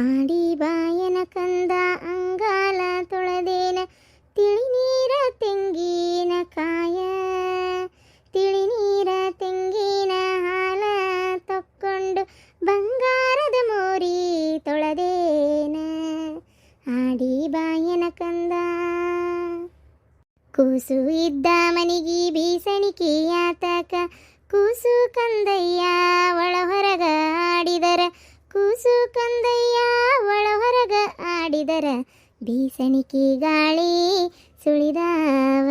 ಆಡಿ ಬಾಯನ ಕಂದ ಅಂಗಾಲ ತೊಳೆದೇನ ತಿಳಿ ನೀರ ತೆಂಗಿನ ಕಾಯ ತಿಳಿ ನೀರ ತೆಂಗಿನ ಹಾಲ ತಕ್ಕೊಂಡು ಬಂಗಾರದ ಮೋರಿ ತೊಳೆದೇನ ಆಡಿ ಬಾಯನ ಕಂದ ಕೂಸು ಇದ್ದ ಮನಿಗಿ ಬೀಸಣಿಕೆಯಾತಕ ಕೂಸು ಕಂದಯ್ಯ ಒಳ ಹೊರಗ ಆಡಿದರ ಕೂಸು ಕಂದಯ್ಯ ಒಳ ಹೊರಗ ಆಡಿದರ. ಬೀಸಣಿಕೆ ಗಾಳಿ ಸುಳಿದಾವ.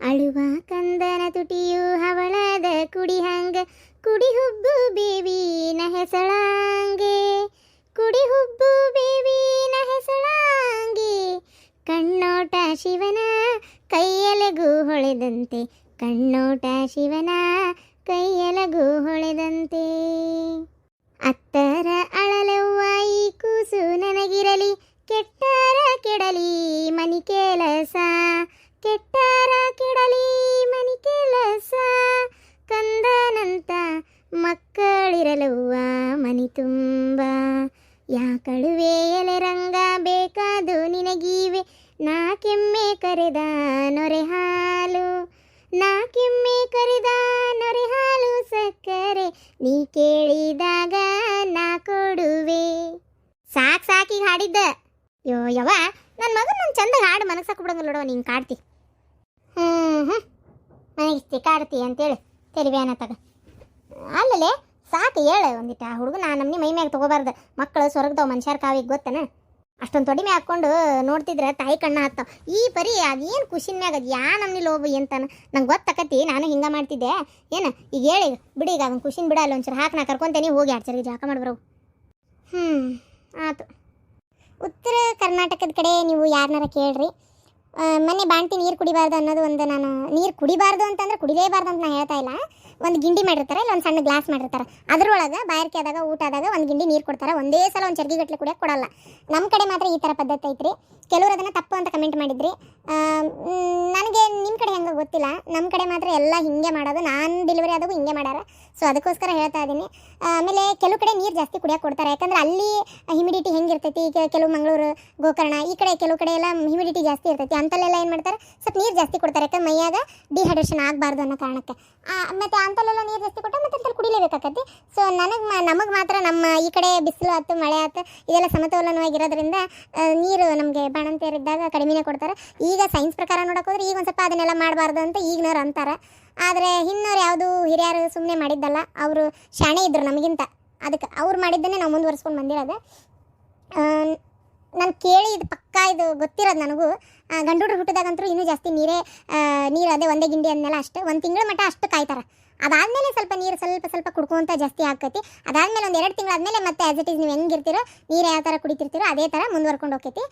ಅಳುವ ಕಂದನ ತುಟಿಯು ಹವಳದ ಕುಡಿ ಹಂಗ ಕುಡಿ ಹುಬ್ಬು ಬೇವಿನ ಹೆಸಳಾಂಗೆ. ಕುಡಿ ಹುಬ್ಬು ಬೇವಿನ ಹೆಸಳಾಂಗೆ. ಕಣ್ಣೋಟ ಶಿವನ ಕೈಯಲಗು ಹೊಳೆದಂತೆ. ಕಣ್ಣೋಟ ಶಿವನ ಕೈಯಲಗು ಹೊಳೆದಂತೆ. ಕಂದನಂತ ಮಕ್ಕಳಿರಲವ್ವ ಮನಿ ತುಂಬ. ಯಾಕಳುವೆ ಎಲೆ ರಂಗ ಬೇಕಾದು ನಿನಗೀವೆ. ನಾ ಕೆಮ್ಮೆ ಕರೆದ ನೊರೆ ಹಾಲು. ನಾ ಕೆಮ್ಮೆ ಕರೆದ ನೊರೆ ಹಾಲು ಸಕ್ಕರೆ. ನೀ ಕೇಳಿದಾಗ ನಾ ಕೊಡುವೆ. ಸಾಕ್ ಸಾಕಿ ಹಾಡಿದ್ದ. ಯೋ ಯವ ನನ್ನ ಮಗನ ನನ್ನ ಚಂದ ಹಾಡು ಮನಸ್ಸಾಕ ಬಿಡಂಗಿಲ್ಲ ನೋಡವ ನೀನು ಕಾಡ್ತಿ. ಹ್ಞೂ ಹ್ಞೂ ನನಗಿಸ್ತಿ ಕಾಡ್ತಿ ಅಂತೇಳಿ. ತೆಲಿಬ್ಯಾನ ತಗ. ಅಲ್ಲಲೇ, ಸಾಕು, ಹೇಳ ಒಂದಿಟ್ಟು ಆ ನಾನು ನಮ್ಮನಿ ಮೈ ಮ್ಯಾಗ ತಗೋಬಾರ್ದು. ಮಕ್ಕಳು ಸ್ವರ್ಗದವ್ ಮನುಷ್ಯರ ಕಾವಿಗೆ ಗೊತ್ತನ? ಅಷ್ಟೊಂದು ತೊಡಿಮೆ ಹಾಕ್ಕೊಂಡು ನೋಡ್ತಿದ್ರೆ ತಾಯಿ ಕಣ್ಣ ಹತ್ತಾವ. ಈ ಪರಿ ಅದೇನು ಖುಷಿನ ಮ್ಯಾಗ ಅದು? ಯಾ ನಮ್ನಿ ಲೋಬ ಎಂತಾನ? ನಂಗೆ ಗೊತ್ತಾಕತಿ ನಾನು ಹಿಂಗೆ ಮಾಡ್ತಿದ್ದೆ. ಏನು? ಈಗ ಹೇಳಿ, ಬಿಡಿ, ಈಗ ಅದನ್ನು ಖುಷಿನ ಬಿಡಲ್ಲ, ಒಂಚೂರು ಹಾಕಿ, ನಾ ಕರ್ಕೊಂತೇನೆ, ಹೋಗಿ ಆಡ್ಸರಿ ಸರಿ ಜಾಕ ಮಾಡ್ಬರೋ ಹ್ಞೂ ಆತು. ಉತ್ತರ ಕರ್ನಾಟಕದ ಕಡೆ ನೀವು ಯಾರನ್ನಾರ ಕೇಳ್ರಿ. ಮೊನ್ನೆ ಬಾಣ್ತಿ ನೀರು ಕುಡಿಬಾರ್ದು ಅನ್ನೋದು ಒಂದು ನಾನು, ನೀರು ಕುಡಿಬಾರ್ದು ಅಂತಂದ್ರೆ ಕುಡಿಲೇಬಾರ್ದು ಅಂತ ನಾನು ಹೇಳ್ತಾ ಇಲ್ಲ. ಒಂದು ಗಿಂಡಿ ಮಾಡಿರ್ತಾರೆ, ಇಲ್ಲ ಒಂದು ಸಣ್ಣ ಗ್ಲಾಸ್ ಮಾಡಿರ್ತಾರೆ. ಅದರೊಳಗೆ ಬಾಯಾರಿಕೆ ಆದಾಗ, ಊಟ ಆದಾಗ ಒಂದು ಗಿಂಡಿ ನೀರು ಕೊಡ್ತಾರೆ. ಒಂದೇ ಸಲ ಒಂದು ಚರ್ಗಿ ಗಟ್ಟಲೆ ಕುಡಿಯೋಕೆ ಕೊಡಲ್ಲ. ನಮ್ಮ ಕಡೆ ಮಾತ್ರ ಈ ಥರ ಪದ್ಧತಿ ಐತ್ರಿ. ಕೆಲವರು ಅದನ್ನು ತಪ್ಪು ಅಂತ ಕಮೆಂಟ್ ಮಾಡಿದ್ರಿ. ನನಗೆ ನಿಮ್ಮ ಕಡೆ ಹೆಂಗೆ ಗೊತ್ತಿಲ್ಲ. ನಮ್ಮ ಕಡೆ ಮಾತ್ರ ಎಲ್ಲ ಹಿಂಗೆ ಮಾಡೋದು. ನಾನು ಡೆಲಿವರಿ ಆದಾಗೂ ಹಿಂಗೆ ಮಾಡ್ಯಾರ. ಸೊ ಅದಕ್ಕೋಸ್ಕರ ಹೇಳ್ತಾ ಇದ್ದೀನಿ ಆಮೇಲೆ ಕೆಲವು ಕಡೆ ನೀರು ಜಾಸ್ತಿ ಕುಡಿಯೋಕೆ ಕೊಡ್ತಾರೆ. ಯಾಕಂದ್ರೆ ಅಲ್ಲಿ ಹ್ಯುಮಿಡಿಟಿ ಹೆಂಗಿರ್ತೈತಿ ಕೆಲವು ಮಂಗಳೂರು, ಗೋಕರ್ಣ, ಈ ಕಡೆ ಕೆಲವು ಕಡೆ ಎಲ್ಲ ಹ್ಯುಮಿಡಿಟಿ ಜಾಸ್ತಿ ಇರ್ತೈತಿ. ಅಂತಲ್ಲೆಲ್ಲ ಏನು ಮಾಡ್ತಾರೆ? ಸ್ವಲ್ಪ ನೀರು ಜಾಸ್ತಿ ಕೊಡ್ತಾರೆ. ಯಾಕಂದ್ರೆ ಮೈಯಾಗ ಡಿಹೈಡ್ರೇಷನ್ ಆಗಬಾರ್ದು ಅನ್ನೋ ಕಾರಣಕ್ಕೆ. ಮತ್ತೆ ಅಂತಲ್ಲೆಲ್ಲ ನೀರು ಜಾಸ್ತಿ ಕೊಟ್ಟರೆ ಮತ್ತೆ ಅಂತಲ್ಲಿ ಕುಡಿಲೇಬೇಕಾಗತ್ತೆ. ಸೊ ನನಗೆ ಮಾ ನಮಗೆ ಮಾತ್ರ ನಮ್ಮ ಈ ಕಡೆ ಬಿಸಿಲು ಆಯ್ತು ಮಳೆ ಆಯ್ತು ಇದೆಲ್ಲ ಸಮತೋಲನವಾಗಿರೋದ್ರಿಂದ ನೀರು ನಮಗೆ ಬಾಣಂತಿಯರಿದ್ದಾಗ ಕಡಿಮೆನೇ ಕೊಡ್ತಾರೆ. ಈಗ ಸೈನ್ಸ್ ಪ್ರಕಾರ ನೋಡೋಕೆ ಹೋದ್ರೆ ಈಗ ಒಂದು ಸ್ವಲ್ಪ ಅದನ್ನೆಲ್ಲ ಮಾಡಬಾರ್ದು ಅಂತ ಈಗಿನವ್ರು ಅಂತಾರೆ. ಆದರೆ ಇನ್ನೋರು ಯಾವುದು ಹಿರಿಯರು ಸುಮ್ಮನೆ ಮಾಡಿದ್ದಲ್ಲ, ಅವರು ಶಾಣೆ ಇದ್ದರು ನಮಗಿಂತ. ಅದಕ್ಕೆ ಅವ್ರು ಮಾಡಿದ್ದನ್ನೇ ನಾವು ಮುಂದುವರ್ಸ್ಕೊಂಡು ಬಂದಿರೋದು. ನಾನು ಕೇಳಿ ಇದು ಪಕ್ಕ ಇದು ಗೊತ್ತಿರೋದು ನನಗೂ. ಗಂಡು ಹುಟ್ಟಿದಾಗಂತೂ ಇನ್ನೂ ಜಾಸ್ತಿ ನೀರೇ ನೀರು ಅದೇ ಒಂದೇ ಗಿಂಡಿ ಅಂದಮೇಲೆ ಅಷ್ಟು. ಒಂದು ತಿಂಗಳ ಮಟ್ಟ ಅಷ್ಟು ಕಾಯ್ತಾರೆ. ಅದಾದಮೇಲೆ ಸ್ವಲ್ಪ ನೀರು ಸ್ವಲ್ಪ ಸ್ವಲ್ಪ ಕುಡ್ಕೊಂತ ಜಾಸ್ತಿ ಆಕೈತಿ ಅದಾದಮೇಲೆ ಒಂದು ಎರಡು ತಿಂಗಳಾದ್ಮೇಲೆ ಮತ್ತೆ ಆಸ್ ಇಟ್ ಈಸ್ ನೀವು ಹೆಂಗಿರ್ತೀರೋ, ನೀರು ಯಾವ ಥರ ಕುಡಿತಿರ್ತೀರೋ ಅದೇ ಥರ ಮುಂದುವರ್ಕೊಂಡು ಹೋಗ್ತೈತಿ.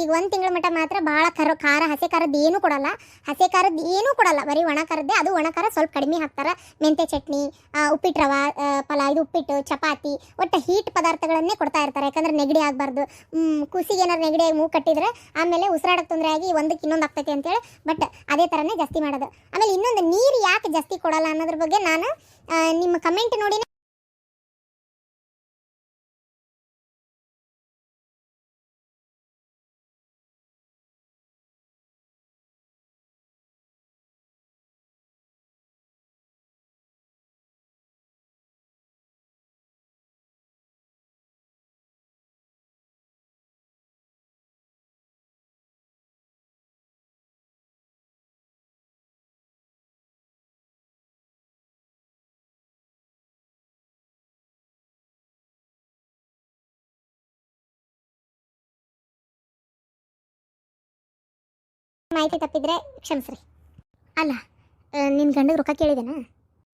ಈಗ ಒಂದು ತಿಂಗಳ ಮಟ್ಟ ಮಾತ್ರ ಭಾಳ ಖಾರ ಖಾರ ಹಸಿ ಖಾರದ್ದು ಏನೂ ಕೊಡಲ್ಲ. ಹಸಿ ಖಾರದ್ದು ಏನೂ ಕೊಡಲ್ಲ. ಬರೀ ಒಣ ಖಾರದ್ದೇ, ಅದು ಒಣ ಖಾರ ಸ್ವಲ್ಪ ಕಡಿಮೆ ಹಾಕ್ತಾರೆ. ಮೆಂತೆ ಚಟ್ನಿ ಉಪ್ಪಿಟ್ಟು ರವ ಪಲಾ ಇದು ಉಪ್ಪಿಟ್ಟು, ಚಪಾತಿ, ಒಟ್ಟು ಹೀಟ್ ಪದಾರ್ಥಗಳನ್ನೇ ಕೊಡ್ತಾ ಇರ್ತಾರೆ. ಯಾಕಂದ್ರೆ ನೆಗಡಿ ಆಗಬಾರ್ದು. ಕುಸಿಗೆ ಏನಾರು ನೆಗಡಿ ಮೂ ಕಟ್ಟಿದ್ರೆ ಆಮೇಲೆ ಉಸಿರಾಡಕ್ಕೆ ತೊಂದರೆ ಆಗಿ ಒಂದಕ್ಕೆ ಇನ್ನೊಂದು ಆಗ್ತೈತಿ ಅಂತೇಳಿ ಬಟ್ ಅದೇ ಥರನೇ ಜಾಸ್ತಿ ಮಾಡೋದು. ಆಮೇಲೆ ಇನ್ನೊಂದು ನೀರು ಯಾಕೆ ಜಾಸ್ತಿ ಕೊಡಲ್ಲ ಅನ್ನೋದ್ರ ಬಗ್ಗೆ ನಾನು ನಿಮ್ಮ ಕಮೆಂಟ್ ನೋಡಿ ಮಾಹಿತಿ ತಪ್ಪಿದ್ರೆ ಕ್ಷಮಿಸ್ರಿ. ಅಲ್ಲ ನಿನ್ನ ಗಂಡಗೆ ರೊಕ್ಕ ಕೇಳಿದೆನಾ?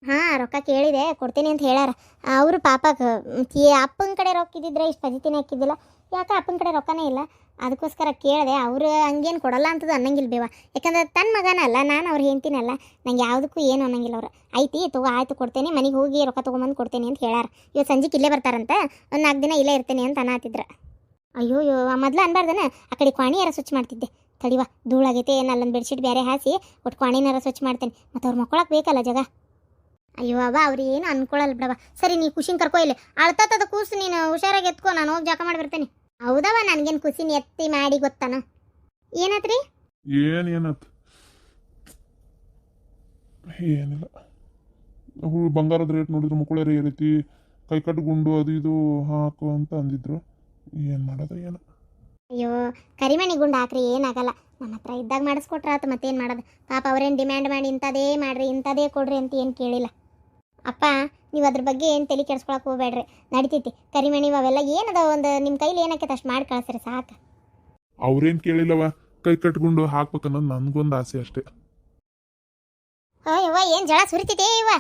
ಹಾಂ, ರೊಕ್ಕ ಕೇಳಿದೆ, ಕೊಡ್ತೀನಿ ಅಂತ ಹೇಳ್ಯಾರ ಅವರು ಪಾಪ ಅಪ್ಪನ ಕಡೆ ರೊಕ್ಕ ಇದ್ದಿದ್ರೆ ಇಷ್ಟು ಪಜಿತಿನೇ ಹಾಕಿದ್ದಿಲ್ಲ. ಯಾಕೆ ಅಪ್ಪನ ಕಡೆ ರೊಕ್ಕನೇ ಇಲ್ಲ. ಅದಕ್ಕೋಸ್ಕರ ಕೇಳಿದೆ, ಅವರು ಹಂಗೇನು ಕೊಡಲ್ಲ ಅಂತದ್ದು ಅನ್ನಂಗಿಲ್ಲ ಬೇವ. ಯಾಕಂದ್ರೆ ತನ್ನ ಮಗನ ಅಲ್ಲ, ನಾನು ಅವ್ರು ಹೇಳ್ತೀನಲ್ಲ ನಂಗೆ ಯಾವುದಕ್ಕೂ ಏನು ಅನ್ನಂಗಿಲ್ಲ ಅವ್ರು. ಐತಿ, ತಗೋ, ಆಯ್ತು, ಕೊಡ್ತೇನೆ. ಮನೆಗೆ ಹೋಗಿ ರೊಕ್ಕ ತೊಗೊಂಬಂದು ಕೊಡ್ತೇನೆ ಅಂತ ಹೇಳಾರ. ಇವತ್ತು ಸಂಜೆಗೆ ಇಲ್ಲೇ ಬರ್ತಾರಂತ, ಒಂದು ನಾಲ್ಕು ದಿನ ಇಲ್ಲೇ ಇರ್ತೇನೆ ಅಂತ ಅನ್ನತ್ತಿದ್ರು ಅಯ್ಯೋ ಮೊದ್ಲು ಅನ್ಬಾರ್ದನ? ಆ ಕಡೆ ಕ್ವಾಣಿ ಯಾರ ಸ್ವಚ್ಛ ಮಾಡ್ತಿದ್ದೆ. ತಡಿವಾ, ಧೂಳಾಗೈತೆ, ಏನು ಅಲ್ಲೊಂದು ಬೆಡ್ಶೀಟ್ ಬೇರೆ ಹಾಸಿ ಒಟ್ಟು ಕ್ವಾಣಿನಾರ ಸ್ವಚ್ಛ ಮಾಡ್ತೇನೆ. ಮತ್ತು ಅವ್ರು ಮಕ್ಕೊಳಕ್ಕೆ ಬೇಕಲ್ಲ ಜಾಗ. ಅಯ್ಯೋ ಅವ ಅವ್ರು ಏನು ಅನ್ಕೊಳ್ಳಲ್ಲ ಬಿಡವ ಸರಿ, ನೀ ಖುಷಿನ ಕರ್ಕೊ ಇಲ್ಲಿ. ಅಳ್ತತದ ಕೂಸು, ನೀನು ಹುಷಾರಾಗಿ ಎತ್ಕೊ, ನಾನು ಹೋಗಿ ಜಾಕ ಮಾಡಿ ಬರ್ತೇನೆ. ಹೌದವ ನನಗೇನು ಖುಷಿನ ಎತ್ತಿ ಮಾಡಿ ಗೊತ್ತಾನ? ಏನತ್ರಿ? ಏನು ಏನತ್? ಏನಿಲ್ಲ. ಹುಳು ಬಂಗಾರದ ರೇಟ್ ನೋಡಿದ್ರು ಮಕ್ಕಳೇ ಈ ಕೈ ಕಟ್ಟು ಗುಂಡು ಅದು ಇದು ಹಾಕು ಅಂತ ಅಂದಿದ್ರು. ಏನು ಮಾಡೋದು, ಏನೋ. ಅಯ್ಯೋ ಕರಿಮಣಿ ಗುಂಡು ಹಾಕ್ರಿ ಏನಾಗಲ್ಲ. ನಮ್ಮ ಹತ್ರ ಇದ್ದಾಗ ಮಾಡಿಸ್ಕೊಟ್ರ ಆತ ಮತ್ತೇನು ಮಾಡೋದು? ಪಾಪ ಅವ್ರೇನು ಡಿಮ್ಯಾಂಡ್ ಮಾಡಿ ಇಂಥದೇ ಮಾಡ್ರಿ ಇಂಥದೇ ಕೊಡ್ರಿ ಅಂತ ಏನು ಕೇಳಿಲ್ಲ. ಅಪ್ಪ ನೀವು ಅದ್ರ ಬಗ್ಗೆ ಏನು ತಲೆ ಕೆಡ್ಸ್ಕೊಳಕ್ಕೆ ಹೋಗ್ಬೇಡ್ರಿ. ನಡಿತೈತಿ. ಕರಿಮಣಿ ಅವೆಲ್ಲ ಏನದ ಒಂದು ನಿಮ್ಮ ಕೈಲಿ ಏನಕ್ಕೆ ಅಷ್ಟು ಮಾಡಿ ಕಳಿಸ್ರಿ ಸಾಕು. ಅವ್ರೇನು ಕೇಳಿಲ್ಲವ ಕೈ ಕಟ್ಕೊಂಡು ಹಾಕ್ಬೇಕನ್ನೋದು ನನಗೊಂದು ಆಸೆ ಅಷ್ಟೇ. ಅಯ್ಯವ್ವ ಏನು ಜಳ ಸುರಿತೈತೆ ಇವ?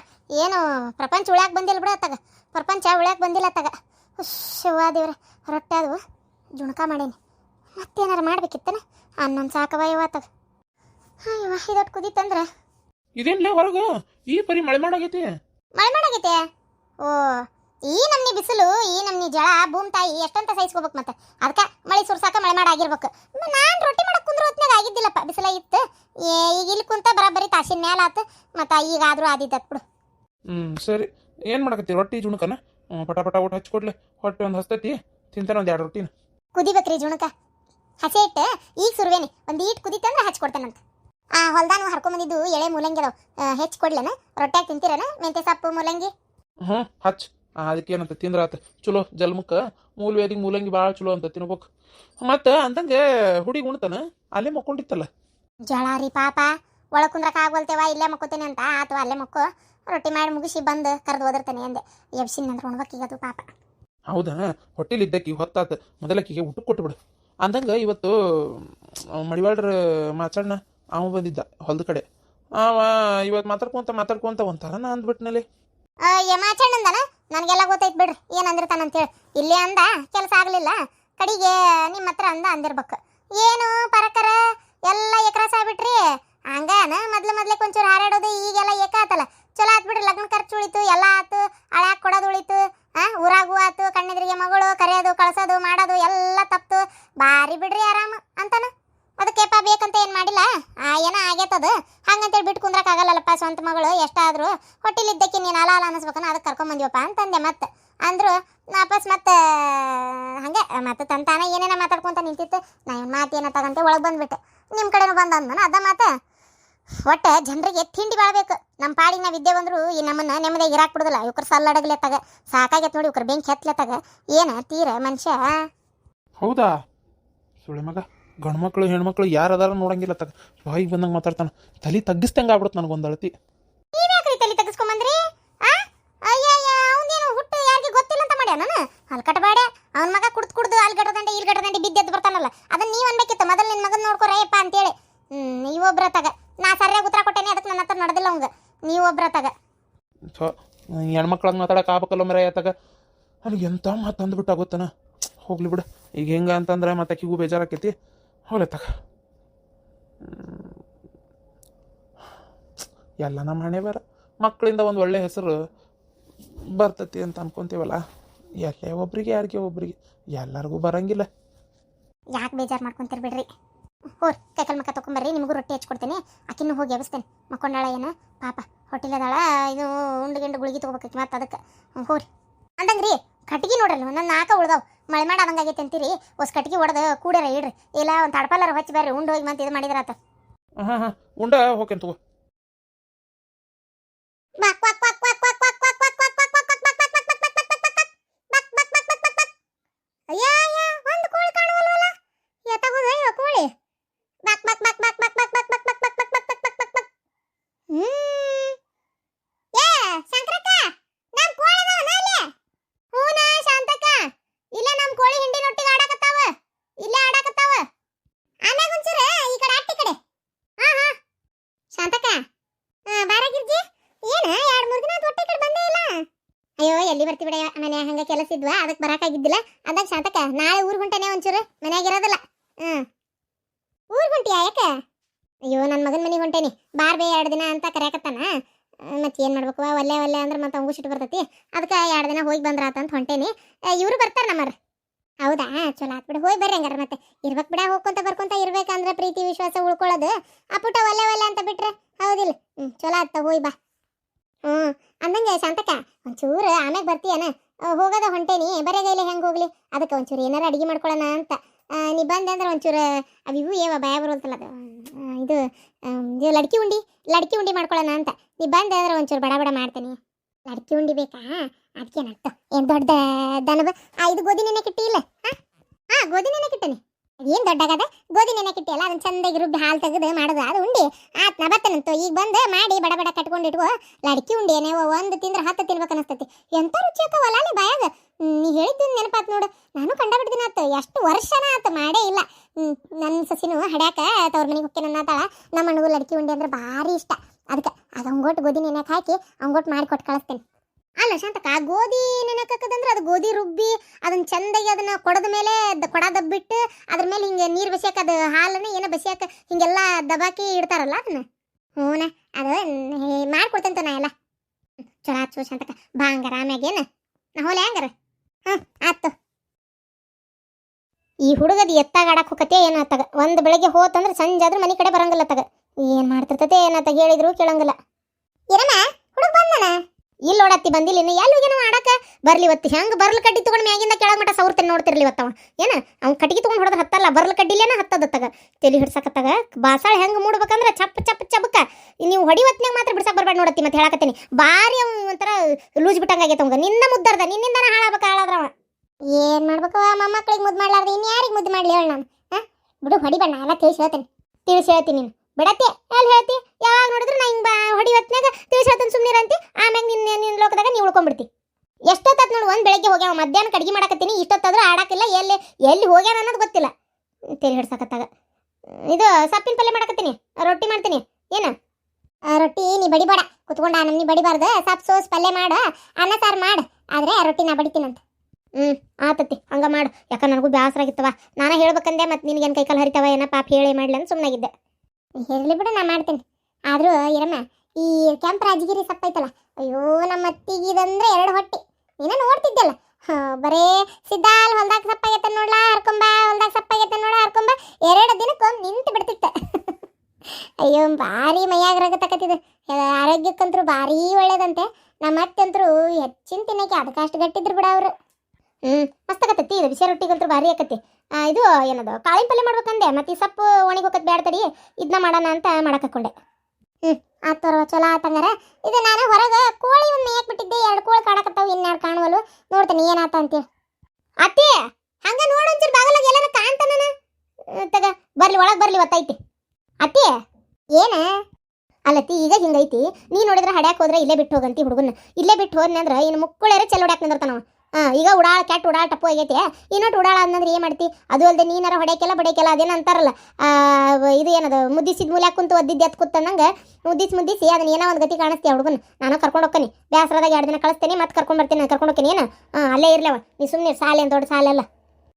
ಏನು ಪ್ರಪಂಚ ಉಳ್ಯಾಕ ಬಂದಿಲ್ಲ ಬಿಡ ತಗ ಪ್ರಪಂಚ ಉಳ್ಯಾಕ ಬಂದಿಲ್ಲ ತಗ ಹುಷ್ ದೇವ್ರ ರೊಟ್ಟೆ ಅದು ಜುಣಕ ಮಾಡೇನಿ. ಮತ್ತೇನಾರು ಮಾಡ್ಬೇಕಿತ್ತನ? ಅನ್ನೊಂದು ಸಾಕವ ಇವ ಹಾಂ ಇದೊಟ್ಟು ಕುದೀತಂದ್ರೆ? ಇದೇನ್ಲೇ ಹೊರಗು? ಈ ಪರಿ ಮಳೆ ಮಾಡಾಗೈತಿ? ಮಳೆ ಮಾಡಾಗೈತೆ? ಓ ಈ ನಮ್ನಿ ಬಿಸಿಲು ಈ ನಮ್ನಿ ಜಳ ಭೂಮಿ ತಾಯಿ ಎಷ್ಟಂತ ಸಹಿಸ್ಕೋಬೇಕು ಮತ್ತೆ? ಅದಕ್ಕೆ ಮಳೆ ಸುರ್ಸಾಕ ಮಳೆ ಮಾಡಾಗಿರ್ಬೇಕು. ನಾನು ರೊಟ್ಟಿ ಮಾಡಕ್ ಕುಂದ್ರ ಹೊತ್ನಾಗ ಆಗಿದ್ದಿಲ್ಲಪ್ಪ ಬಿಸಿಲ ಇತ್ತು ಏ ಈಗ ಇಲ್ಲಿ ಕುಂತ ಬರಾಬರಿ ತಾಸಿನ ಮೇಲೆ ಆತು. ಮತ್ತು ಈಗ ಆದ್ರೂ ಆದಿದ್ದತ್ ಬಿಡು. ಹ್ಮ್ ಸರಿ. ಏನು ಮಾಡಕತ್ತಿ ರೊಟ್ಟಿ ಜುಣಕನ? ಪಟ ಪಟ ಊಟ ಹಚ್ಕೊಡ್ಲೆ. ಹೊಟ್ಟೆ ಒಂದು ಹಸ್ತತಿ ತಿಂತಾನೆ ಒಂದು ಎರಡು ರೊಟ್ಟಿನ. ಕುದಿಬೇಕ್ರಿ ಜುಣಕ. ಹಸೆ ಇಟ್ಟು ಈಗ ಸುರುವೇನಿ. ಒಂದು ಈಟ್ ಕುದಿತಂದ್ರೆ ಹಚ್ಕೊಡ್ತೇನಂತ ಆ ಹೊಲ್ದಾನು ಹರ್ಕೊಂಬಂದಿದ್ದು ಎಳೆ ಮೂಲಂಗಿ ಅದಾವ. ಹೆಚ್ಚು ಕೊಡ್ಲೇನ? ರೊಟ್ಟ್ಯಾಗ ತಿಂತೀರನ? ಮೆಂತೆ ಸೊಪ್ಪು ಮೂಲಂಗಿ? ಹ್ಞೂ ಹಚ್ ಅದಕ್ಕೆ ಏನಂತ ತಿಂದ್ರ ಆತ. ಚಲೋ ಜಲ್ಮಕ್ಕ ಮೂಲವೇದಿಗೆ ಮೂಲಂಗಿ ಭಾಳ ಚಲೋ ಅಂತ ತಿನ್ಬೇಕು. ಮತ್ತು ಅಂದಂಗೆ ಹುಡಿ ಉಣ್ತಾನ? ಅಲ್ಲೇ ಮಕ್ಕೊಂಡಿತ್ತಲ್ಲ? ಜಳಾರಿ ರೀ ಪಾಪ. ಒಳಗೆ ಕುಂದ್ರಕ್ಕೆ ಆಗೋಲ್ತೇವ ಇಲ್ಲೇ ಮಕ್ಕೋತೇನೆ ಅಂತ. ಅಥವಾ ಅಲ್ಲೇ ಮಕ್ಕೋ. ರೊಟ್ಟಿ ಮಾಡಿ ಮುಗಿಸಿ ಬಂದು ಕರೆದು ಓದಿರ್ತಾನೆ ಅಂದೆ. ಎಬ್ಸಿನ ಅಂದ್ರೆ ಉಣ್ಬೇಕೀಗದು ಪಾಪ. ಹೌದಾ? ಹೊಟ್ಟೆಲಿ ಇದ್ದಕ್ಕಿ ಹೊತ್ತಾತ. ಮೊದಲಕ್ಕಿಗೆ ಊಟ ಕೊಟ್ಬಿಡು. ಅಂದಂಗೆ ಇವತ್ತು ಮಡಿವಾಳ್ರ ಮಾಚಣ್ಣ ಅವ ಬಂದಿದ್ದ ಹೊಲ್ದ ಕಡೆ. ಅವ ಇವತ್ತು ಮಾತಾಡ್ಕೊಂತ ಮಾತಾಡ್ಕೊಂತ ಒಂಥರ ನಾ ಅಂದ್ಬಿಟ್ನಲ್ಲಿ ಯಮಾಚಣ್ಣಂದನ ನನಗೆಲ್ಲ ಗೊತ್ತೈತ್ ಬಿಡ್ರಿ ಹೇಳಿ ಇಲ್ಲೇ ಅಂದ, ಕೆಲಸ ಆಗಲಿಲ್ಲ. ಕಡಿಗೆ ನಿಮ್ಮ ಹತ್ರ ಅಂದ ಅಂದಿರ್ಬೇಕು. ಏನು ಪರಕರ? ಎಲ್ಲ ಎಕ್ರಾಸ ಆಗ್ಬಿಟ್ರಿ. ಹಂಗಾನ ಮೊದ್ಲು ಮೊದ್ಲೇ ಒಂಚೂರು ಹಾರಾಡೋದು, ಈಗೆಲ್ಲ ಏಕ ಆತಲ್ಲ. ಚಲೋ ಆತ್ ಬಿಡ್ರಿ, ಲಗ್ನ ಖರ್ಚು ಉಳಿತು, ಎಲ್ಲ ಆತು ಹಳ್ಯಾಕ್ ಕೊಡೋದು ಉಳಿತು, ಆ, ಊರಾಗೂ ಆತು, ಕಣ್ಣೆದ್ರಿಗೆ ಮಗಳು, ಕರೆಯೋದು, ಕಳ್ಸೋದು, ಮಾಡೋದು, ಎಲ್ಲ ಬಾರಿ ಬಿಡ್ರಿ ಆರಾಮ ಅಂತಾನ. ಅದಕ್ಕೆಪ್ಪ ಬೇಕಂತ ಏನು ಮಾಡಿಲ್ಲ? ಆ, ಏನೋ ಆಗೈತದ ಹಂಗಂತೇಳಿ ಬಿಟ್ಟು ಕುಂದ್ರಕ್ ಆಗಲ್ಲಲ್ಲಪ್ಪ ಸ್ವಂತ ಮಗಳು, ಎಷ್ಟಾದರೂ. ಹೊಟ್ಟಿಲಿದ್ದಕ್ಕೆ ನೀನು ಅಲ ಅಲ ಅನ್ನಿಸ್ಬೇಕನ್ನ ಅದಕ್ಕೆ ಕರ್ಕೊಂಬಂದಿವಪ್ಪ ಅಂತಂದೆ ಮತ್ತೆ. ಅಂದರು, ವಾಪಸ್ ಮತ್ತೆ, ಹಾಗೆ, ಮತ್ತೆ ತಂತಾನ ಏನೇನ ಮಾತಾಡ್ಕೊಂತ ನಿಂತಿತ್ತು. ನಾ ಏನು ಮಾತು ಏನೋ ತಗಂತೆ ಒಳಗೆ ಬಂದ್ಬಿಟ್ಟೆ. ನಿಮ್ಮ ಕಡೆನೂ ಬಂದು ಅಂದ್ಮನ ಅದ ಮಾತು. ಒಟ್ಟು ಜನರಿಗೆ ತಿಂಡಿ ಬಾಳ್ಬೇಕು. ನಮ್ಮ ಪಾಡಿಗೆ ನಾವು ವಿದ್ಯೆ ಬಂದ್ರು, ಈ ನಮ್ಮನ್ನು ನೆಮ್ಮದಿಯಾಗಿ ಇರಾಕ್ ಬಿಡೋದಿಲ್ಲ. ಇವ್ರ ಸಲ್ಲಡಗ್ಲೆ ತಗ ಸಾಕಾಗೈತೆ ನೋಡಿ ಇವ್ರ ಬೆಂಕಿ ಹತ್ಲೆ ತಗ ಏನು ತೀರ ಮನುಷ್ಯ? ಹೌದಾ? ಸುಳೆ ಮಗ. ಗಂಡು ಮಕ್ಳು ಹೆಣ್ಮಕ್ಳು ಯಾರು ಅದಾರ ನೋಡಂಗಿಲ್ಲ ತಗ. ಬಾಯಿಗೆ ಬಂದಂಗೆ ಮಾತಾಡ್ತಾನ. ತಲೆ ತಗ್ಗಿಸ್ದಂಗೆ ಆಗ್ಬಿಡುತ್ತೆ ನನಗೊಂದು ಅಳತಿ. ತಲೆ ಏನು ಹುಟ್ಟು ಯಾರಿಗೆ ಗೊತ್ತಿಲ್ಲ ಅಂತ ಮಾಡ್ಯಾನ ಅಲ್ಲಿ ಕಟ್ಟಬೇಡ ಅವನ ಮಗ ಕುಡ್ದು ಕುಡ್ದು ಅಲ್ಲಿ ಗಡದಂಡೆ ಇಲ್ಲಿ ಗಡದಂಡೆ ಬಿದ್ದೆದ್ದು ಬರ್ತಾನಲ್ಲ. ಅದನ್ನ ನೀವು ಅನ್ಬೇಕಿತ್ತು. ಮೊದಲು ನಿನ್ನ ಮಗನ ನೋಡ್ಕೊರಯ್ಯಪ್ಪ ಅಂತೇಳಿ. ನೀ ನೀವೊಬ್ರ ತಗ. ನಾ ಸರಿಯಾಗಿ ಉತ್ತರ ಕೊಟ್ಟೇನೆ ಅದಕ್ಕೆ ನನ್ನ ಹತ್ರ ನಡೆದಿಲ್ಲ ಅವಂಗ. ನೀವೊಬ್ರ ತಗ. ಸೊ ಹೆಣ್ಮಕ್ಳಂಗೆ ಮಾತಾಡಕ್ಕೆ ಆಗ್ಬೇಕಲ್ಲ ಮರ ತಗ. ಅವ್ನಿಗೆ ಎಂಥ ಮಾತು ಅಂದ್ಬಿಟ್ಟು ಆಗುತ್ತಾನ ಹೋಗ್ಲಿ ಬಿಡು. ಈಗ ಹೆಂಗೆ ಅಂತಂದ್ರೆ ಮತ್ತೆ ಆಕಿಗೂ ಬೇಜಾರಾಕೈತಿ. ಹೋಗ್ಲೆ ತಗ. ಎಲ್ಲ ನಮ್ಮ ಹಣೆ ಬರ. ಮಕ್ಕಳಿಂದ ಒಂದು ಒಳ್ಳೆ ಹೆಸರು ಬರ್ತತಿ ಅಂತ ಅನ್ಕೊಂತೀವಲ್ಲ. ಎಲ್ಲೇ ಒಬ್ರಿಗೆ, ಯಾರಿಗೆ ಒಬ್ರಿಗೆ. ಎಲ್ಲರಿಗೂ ಬರಂಗಿಲ್ಲ. ಯಾಕೆ ಬೇಜಾರು ಮಾಡ್ಕೊಂತೀರಿ ಬಿಡ್ರಿ? ಹೋರ್, ಕೈಕಲ್ ಮಕ್ಕ ತಗೊಂಬರ್ರಿ ನಿಮಗೂ ರೊಟ್ಟಿ ಹಚ್ಕೊಡ್ತೇನೆ. ಆಕಿನ್ನೂ ಹೋಗಿ ಎಬ್ಸ್ತೇನೆ ಮಕ್ಕೊಂಡಾಳ ಏನ? ಪಾಪ ಹೊಟ್ಟಿಲದಾಳ ಇದು ಉಂಡು ಗಿಂಡು ಗುಳಿಗೆ ತಗೋಬೇಕೈತಿ ಮತ್ತೆ ಅದಕ್ಕೆ. ಹೋರಿ. ಅಂದಂಗ್ರಿ. ಕಟ್ಗಿ ನೋಡ್ರಲ್ಲ ನನ್ನ ನಾಕ ಉಳ್ದಾವ್. ಮಳೆ ಮಾಡಿ ಆದಂಗಾಗೈತೆ ಅಂತೀರಿ? ಹೊಸ ಕಟ್ಗಿ ಹೊಡೆದು ಕೂಡ್ಯಾರ ಇಡ್ರಿ. ಇಲ್ಲ, ಒಂದು ತಡಪಲ್ಲಾರ ಹಚ್ಚಿ ಬರ್ರಿ, ಉಂಡು ಹೋಗಿ ಮತ್ತೆ ಇದು ಮಾಡಿದ್ರಾತ. ಹಾಂ ಹಾಂ. ಉಂಡ ಹೋಗ್ತೇನೆ ತಗೋ. ಬರಾಕಾಗಿದ್ದಿಲ್ಲ ಅದಾಗ ಶಾಂತಕ ನಾಳೆ ಊರ್ ಹೊಂಟನೆ ಒಂಚೂರು. ಮನ್ಯಾಗ ಇರೋದಿಲ್ಲ. ಹ್ಮ್. ಊರ್ ಹೊಂಟಿಯಾ ಯಾಕ? ಅಯ್ಯೋ ನನ್ನ ಮಗನ ಮನೆಗೆ ಹೊಂಟೇನಿ. ಬಾರ್ ಬೇ ಎರಡು ದಿನ ಅಂತ ಕರ್ಯಾಕತ್ತಾನ. ಮತ್ತೆ ಏನು ಮಾಡ್ಬೇಕು? ಒಲ್ಲೆ ಒಲ್ಲೆ ಅಂದ್ರೆ ಮತ್ತೆ ಅವಂಗೂ ಸಿಟ್ಟು ಬರ್ತೈತಿ. ಅದಕ್ಕೆ ಎರಡು ದಿನ ಹೋಗಿ ಬಂದ್ರ ಅಂತ ಹೊಂಟೇನಿ. ಇವರು ಬರ್ತಾರೆ ನಮ್ಮರ್. ಹೌದಾ? ಚಲೋ ಆತ್ ಬಿಡು. ಹೋಗಿ ಬರ್ರಿ ಹಂಗಾರ ಮತ್ತೆ. ಇರ್ಬೇಕು ಬಿಡ, ಹೋಗ್ಕೊಂತ ಬರ್ಕೊಂತ ಇರ್ಬೇಕಂದ್ರೆ ಪ್ರೀತಿ, ವಿಶ್ವಾಸ ಉಳ್ಕೊಳ್ಳೋದು. ಆ ಪುಟ ಒಲ್ಲೆ ಒಲ್ಲೆ ಅಂತ ಬಿಟ್ರೆ ಹೌದಿಲ್ಲ. ಹ್ಞೂ ಚಲೋ ಆತ ಹೋಯ್ ಬಾ. ಹ್ಞೂ ಅಂದಂಗೆ ಶಾಂತಕ್ಕ, ಒಂಚೂರು ಆಮೇಲೆ ಬರ್ತೀಯನ? ಹೋಗೋದ ಹೊಂಟೇನಿ ಬರೇ ಗೈಲೆ ಹೆಂಗೆ ಹೋಗಲಿ? ಅದಕ್ಕೆ ಒಂಚೂರು ಏನಾರ ಅಡಿಗೆ ಮಾಡ್ಕೊಳ್ಳೋಣ ಅಂತ. ನೀ ಬಂದೆ ಅಂದ್ರೆ ಒಂಚೂರು ಅವು ಇವು ಏವ ಭಯ ಬರುತ್ತಲ್ಲ ಅದು. ಇದು ಇದು ಲಡ್ಕಿ ಉಂಡಿ ಲಡ್ಕಿ ಉಂಡಿ ಮಾಡ್ಕೊಳ್ಳೋಣ ಅಂತ. ನೀ ಬಂದೆ ಅಂದ್ರೆ ಒಂಚೂರು ಬಡ ಬಡ ಮಾಡ್ತೀನಿ ಲಡ್ಕಿ ಉಂಡಿ ಬೇಕಾ? ಅದಕ್ಕೆ ನಟ್ಟು ಏನು ದೊಡ್ಡ ದನಬ ಆ, ಇದು ಗೋಧಿ ನೆನೆ ಕಿಟ್ಟಿ ಇಲ್ಲ ಹಾಂ? ಹಾಂ ಗೋಧಿ ನೆನೆ ಕಿಟ್ಟನಿ. ಏನು ದೊಡ್ಡಾಗದ? ಗೋಧಿ ನೆನೆ ಕಿಟ್ಟಿ ಅದನ್ನ ಚಂದಾಗಿ ರುಬ್ಬಿ ಹಾಲು ತೆಗೆದು ಮಾಡೋದು, ಅದು ಉಂಡಿ. ಆತ್ ನಾ ಈಗ ಬಂದು ಮಾಡಿ ಬಡ ಬಡ ಕಟ್ಕೊಂಡು ಇಟ್ಕೋ. ಲಡ್ಕಿ ಉಂಡಿ ಏನೇವ ಒಂದು ತಿಂದ್ರೆ ಹತ್ತು ತಿನ್ಬೇಕು ಅನಸ್ತೈತಿ. ಎಂತ ರುಚಿ ಅಕ್ಕವಲ್ಲ ಅಲ್ಲಿ ಬಾಯಾಗ. ನೀ ಹೇಳಿದ್ದು ನೆನಪಾತ್ ನೋಡು. ನಾನು ಕಂಡಬಿಡ್ತೀನಿ ಆತ. ಎಷ್ಟು ವರ್ಷನ ಆತ, ಮಾಡೇ ಇಲ್ಲ. ನನ್ನ ಸಸಿನು ಹಡ್ಯಾಕ ತವ್ರ ಮನೆಗೆ ನನ್ನ ಅನ್ನತಾಳ. ನಮ್ಮ ಅಣ್ಣಗೂ ಲಡ್ಕಿ ಉಂಡಿ ಅಂದ್ರೆ ಭಾರಿ ಇಷ್ಟ. ಅದಕ್ಕೆ ಅದು ಅಂಗೋಟ್ ಗೋಧಿ ನೆನೆಕ್ ಹಾಕಿ ಅಂಗೋಟ್ ಮಾಡಿ ಕೊಟ್ಟು ಕಳಿಸ್ತೇನೆ. ಅಲ್ಲ ಶಾಂತಕ ಗೋಧಿ ನೆನೆಕಕ್ಕದಂದ್ರೆ ಅದು ಗೋಧಿ ರುಬ್ಬಿ ಅದನ್ನ ಚಂದಾಗಿ ಅದನ್ನ ಕೊಡದ ಮೇಲೆ ಕೊಡ ದಬ್ಬಿಟ್ಟು ಅದ್ರ ಮೇಲೆ ಹಿಂಗೆ ನೀರು ಬಸಿಯಾಕ ಅದು ಹಾಲನ್ನ ಏನೋ ಬಸಿಯಾಕ ಹಿಂಗೆಲ್ಲ ದಬಾಕಿ ಇಡ್ತಾರಲ್ಲ ಅದನ್ನ? ಹ್ಞೂನ ಅದು ಮಾಡ್ಕೊಡ್ತೇನೆ ನಾ ಎಲ್ಲ. ಚಲೋ ಆಚು ಶಾಂತಕ ಬಾ ಹಂಗಾರ ಆಮ್ಯಾಗೇನು ನಾ ಹೋಲೆ ಹಂಗಾರ. ಹ್ಞೂ ಆತು. ಈ ಹುಡುಗದ ಎತ್ತಾಗ ಆಡಕ್ಕೆ ಹೋಗತ್ತೆ ತಗ ಒಂದು ಬೆಳಗ್ಗೆ ಹೋತಂದ್ರೆ ಸಂಜೆ ಆದ್ರೆ ಮನೆ ಕಡೆ ಬರಂಗಿಲ್ಲ ತಗ ಏನು ಮಾಡ್ತಿರ್ತತೆ ತಗ ಹೇಳಿದ್ರು ಕೇಳಂಗಿಲ್ಲ. ಇರಮ್ಮ ಹುಡುಗ ಬಂದನ? ಇಲ್ಲಿ ನೋಡತ್ತಿ ಬಂದಿಲ್ಲ ಇನ್ನು ಎಲ್ಲಿ ಹೋಗ್ಯಾನ ಆಡಕ ಬರ್ಲಿ ಇವತ್ತು. ಹೆಂಗ್ ಬರ್ಲ್ ಕಡ್ಡಿ ತಗೊಂಡ್ ಮ್ಯಾಗಿಂದ ಕೆಳಗೆ ಮಟ ಸೌರ್ತೇನೆ ನೋಡ್ತಿರ್ಲಿ ಇವತ್ತವ? ಏನ? ಅವ್ನು ಕಟ್ಟಿಗೆ ತಗೊಂಡ್ ಹೊಡೆದ್ರೆ ಹತ್ತಲ್ಲ. ಬರ್ಲ್ ಕಡ್ಡಿಲೇನ ಹತ್ತದತ್ತಾಗ ತಲೆ ಹಿಡ್ಸಕತ್ತಾಗ? ಬಾಸಾಳ ಹೆಂಗ್ ಮೂಡ್ಬೇಕಂದ್ರೆ ಚಪ್ಪ ಚಪ್ ಚಬಕ್ಕ ನೀವು ಹೊಡಿವತ್ನ್ಯಾಗ ಮಾತ್ರ ಬಿಡ್ಸಕ್ ಬರ್ಬೇಡ ನೋಡತ್ತಿ ಮತ್ತೆ ಹೇಳಕತ್ತೀನಿ. ಅವ್ ಒಂಥರ ಲೂಜ್ ಬಿಟ್ಟಂಗ ಆಗೈತೆ ಅವಂಗ. ನಿನ್ನ ಮುದ್ದಾರ್ದ. ನಿನ್ನಿಂದ ಹಾಳಾಗ್ಬೇಕ ಹಾಳಾದ್ರ ಏನು ಮಾಡ್ಬೇಕು ಮೊಮ್ಮಕ್ಳಿಗೆ ಮುದ್ದು ಮಾಡ್ಲಾರ್ದು. ಇನ್ ಯಾರಿಗೆ ಮುದ್ದು ಮಾಡ್ಲಿ ಹೇಳ ನಾನು? ಹಾಂ? ಬಿಡು ಹೊಡಿಬೇಡ ಎಲ್ಲ ತಿಳಿಸಿ ಹೇಳ್ತೇನೆ. ತಿಳಿಸಿ ಹೇಳ್ತೀನಿ ನೀನು. ಬಿಡತ್ತೆ. ಎಲ್ಲಿ ಹೇಳ್ತಿ? ಯಾವಾಗ ನೋಡಿದ್ರು ನಾ ಹಿಂಗೆ ಬಾ ಹೊಡಿವತ್ನ್ಯಾಗ ತಿಳಿಸಿ ಹೇಳ್ತೀನಿ ಸುಮ್ಮನೆ ಅಂತಿ. ಆಮ್ಯಾಗ ನಿನ್ನ ನಿನ್ನ ಲೋಕದಾಗ ನೀವು ಉಳ್ಕೊಂಡ್ಬಿಡ್ತಿ ಎಷ್ಟೊತ್ತಾತ್ ನೋಡು ಒಂದು ಬೆಳಗ್ಗೆ ಹೋಗ್ಯಾವ, ಮಧ್ಯಾಹ್ನ ಕಡಿಗೆ ಮಾಡಕತ್ತೀನಿ, ಇಷ್ಟೊತ್ತಾದ್ರೂ ಆಡಾಕಿಲ್ಲ, ಎಲ್ಲಿ ಎಲ್ಲಿ ಹೋಗ್ಯಾನ ಅನ್ನೋದು ಗೊತ್ತಿಲ್ಲ. ತೇಲಿ ಹಿಡ್ಸಕತ್ತಾಗ. ಇದು ಸಪ್ಪಿನ ಪಲ್ಯ ಮಾಡಕತ್ತೀನಿ, ರೊಟ್ಟಿ ಮಾಡ್ತೀನಿ, ಏನು? ರೊಟ್ಟಿ ನೀ ಬಡಿಬೇಡ ಕುತ್ಕೊಂಡ ನೀ ಬಡಿಬಾರ್ದು ಸಪ್ ಸೋಸ್ ಪಲ್ಯ ಮಾಡು, ಅನ್ನ ಸಾರು ಮಾಡು, ಆದ್ರೆ ರೊಟ್ಟಿ ನಾ ಬಡಿತೀನಂತ. ಹ್ಞೂ ಆತತಿ, ಹಂಗೆ ಮಾಡು. ಯಾಕೆ ನನಗೂ ಬೇಸರ ಆಗಿತ್ತವ ನಾನು ಹೇಳ್ಬೇಕಂದೆ ಮತ್ತು ನಿನಗೇನು ಕೈಕಾಲು ಹರಿತವ ಏನ ಪಾಪ ಹೇಳಿ ಅಂತ ಸುಮ್ಮನಾಗಿದ್ದೆ ಇರ್ಲಿ ಬಿಡು, ನಾ ಮಾಡ್ತೀನಿ. ಆದರೂ ಇರಮ್ಮ, ಈ ಕೆಂಪು ರಾಜಗಿರಿ ಸಪ್ಪೈತಲ್ಲ, ಅಯ್ಯೋ ನಮ್ಮ ಅತ್ತಿಗೆ ಇದಂದ್ರೆ ಎರಡು ಹೊಟ್ಟೆ. ನೀನ ನೋಡ್ತಿದ್ದಲ್ಲ ಬರೇ ಸಿದ್ದಾಲ್ ಹೊಲ್ದಾಗ ಸಪ್ಪಾಗೈತೆ ನೋಡ್ಲಾ, ಹರ್ಕೊಂಬ, ಹೊಲ್ದಾಗ ಸಪ್ಪಾಗೈತೆ ನೋಡ ಹರ್ಕೊಂಬ, ಎರಡು ದಿನಕ್ಕೊಮ್ಮೆ ನಿಂತು ಬಿಡ್ತಿತ್ತ. ಅಯ್ಯೋ, ಭಾರಿ ಮೈಯಾಗ ರಗತಕತ್ತಿದ್ದು ಆರೋಗ್ಯಕ್ಕಂತರೂ ಭಾರಿ ಒಳ್ಳೇದಂತೆ. ನಮ್ಮ ಅತ್ತಂತರೂ ಹೆಚ್ಚಿನ ತಿನ್ನಕ್ಕೆ ಅದಕ್ಕೆ ಅಷ್ಟು ಗಟ್ಟಿದ್ರು ಬಿಡ ಅವರು. ಹ್ಞೂ ಮಸ್ತ್ ಇದು ಬಿಸಿ ರೊಟ್ಟಿಗಂತೂ ಭಾರಿ ಆಕತಿ ಇದು ಏನದು? ಕಾಳಿನ ಪಲ್ಯ ಮಾಡ್ಬೇಕಂದೆ. ಮತ್ತೆ ಈ ಸೊಪ್ಪು ಒಣಗಿ ಬೇಡ ತಡಿ ಇದನ್ನ ಮಾಡೋಣ ಅಂತ ಮಾಡಕ್ ಹಾಕೊಂಡೆ ಹ್ಞೂ ಆತೋರ್ವ, ಚಲೋ ಆತಂಗಾರ ಇದು ನಾನು ಹೊರಗೆ ಕೋಳಿ ಒಂದು ಮೇಯಕ್ ಬಿಟ್ಟಿದ್ದೆ ಎರಡು ಕೋಳಿ ಕಾಣಕತ್ತಾವ ಇನ್ಯಾರು ಕಾಣುವಲು ನೋಡ್ತೇನೆ, ಏನಾತ ಅಂತೇಳಿ ಅತ್ತೆ, ಹಂಗ ನೋಡು ಒಂಚೂರು ಬಾಗಲಾಗ ಎಲ್ಲಾರ ಕಾಣ್ತಾನ ತಗ, ಬರ್ಲಿ, ಒಳಗೆ ಬರ್ಲಿ ಒತ್ತೈತಿ ಅತ್ತೆ, ಏನ? ಅಲ್ಲತ್ತಿ ಈಗ ಹಿಂಗೈತಿ. ನೀ ನೋಡಿದ್ರೆ ಹಡ್ಯಾಕ್ ಹೋದ್ರೆ ಇಲ್ಲೇ ಬಿಟ್ಟು ಹೋಗಂತಿ ಹುಡುಗನ ಇಲ್ಲೇ ಬಿಟ್ಟು ಹೋದ್ನಂದ್ರೆ ಇನ್ನು ಮುಕ್ಕಳೇರೆ ಚೆಲ್ ಹೊಡ್ಯಾಕ್ ನಿಂದಿರ್ತಾನವ. ಹಾ, ಈಗ ಉಡಾಳ ಕೆಟ್ಟ ಉಡಾಳ ಟಪ್ಪು ಆಗೈತಿ. ಇನ್ನೊಟ್ಟು ಉಡಾಳ ಅಂದ್ರೆ ಏನು ಮಾಡ್ತಿ? ಅದು ಅಲ್ಲದೆ ನೀನಾರ ಹೊಡೆಯಕ್ಕೆಲ್ಲ ಬಡಿಯಾಕೆಲ್ಲ ಅದೇನು ಅಂತಾರಲ್ಲ ಇದು ಏನದು, ಮುದ್ದಿಸಿದ ಮೂಲ ಕುಂತು ಒದ್ದಿದ್ದು ಎತ್ತು ಕೂತಂದಂಗ ಮುದ್ದಿಸಿ ಮುದ್ದಿಸಿ ಅದನ್ನ ಏನೋ ಒಂದು ಗತಿ ಕಾಣಿಸ್ತೀಯ ಹುಡುಗನ. ನಾನು ಕರ್ಕೊಂಡು ಹೋಗ್ತೀನಿ ಬ್ಯಾಸರದಾಗ ಎರಡು ದಿನ ಕಳಿಸ್ತೇನೆ, ಮತ್ತೆ ಕರ್ಕೊಂಡು ಬರ್ತೀನಿ. ಕರ್ಕೊಂಡು ಹೋಗ್ತೀನಿ ಏನು? ಹಾಂ, ಅಲ್ಲೇ ಇರ್ಲವ. ನೀ ಸುಮ್ಮನೆ ಸಾಲೆ ಅಂತ ದೊಡ್ಡ ಸಾಲೆಲ್ಲ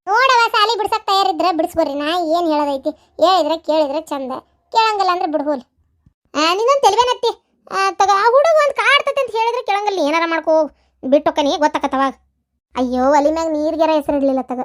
ನೋಡವ ಸಾಲಿ ಬಿಡ್ಸಕ್ಕೆ ತಯಾರಿದ್ರೆ ಬಿಡಿಸ್ಬರ್ರಿ ನಾ ಏನು ಹೇಳೋದೈತಿ? ಹೇಳಿದ್ರೆ ಕೇಳಿದ್ರೆ ಚಂದ. ಕೇಳಂಗಿಲ್ಲ ಅಂದ್ರೆ ಬಿಡ್ಬೋಲ್. ನಿನ್ನೊಂದು ತೆಲಿವೇನತ್ತಿ ತಗೋ, ಆ ಹುಡುಗ ಒಂದು ಕಾಡ್ತತೆ ಅಂತ ಹೇಳಿದ್ರೆ ಕೇಳಂಗಿಲ್ಲ. ಏನಾರ ಮಾಡ್ಕೋ ಬಿಟ್ಟೊಕ್ಕನಿ ಗೊತ್ತಾಕತ್ತವಾಗ ಅಯ್ಯೋ ಒಲಿ ಮ್ಯಾಗ ನೀರ್ಗೆರ ಹೆಸರಿಡ್ಲಿಲ್ಲ ತಗ.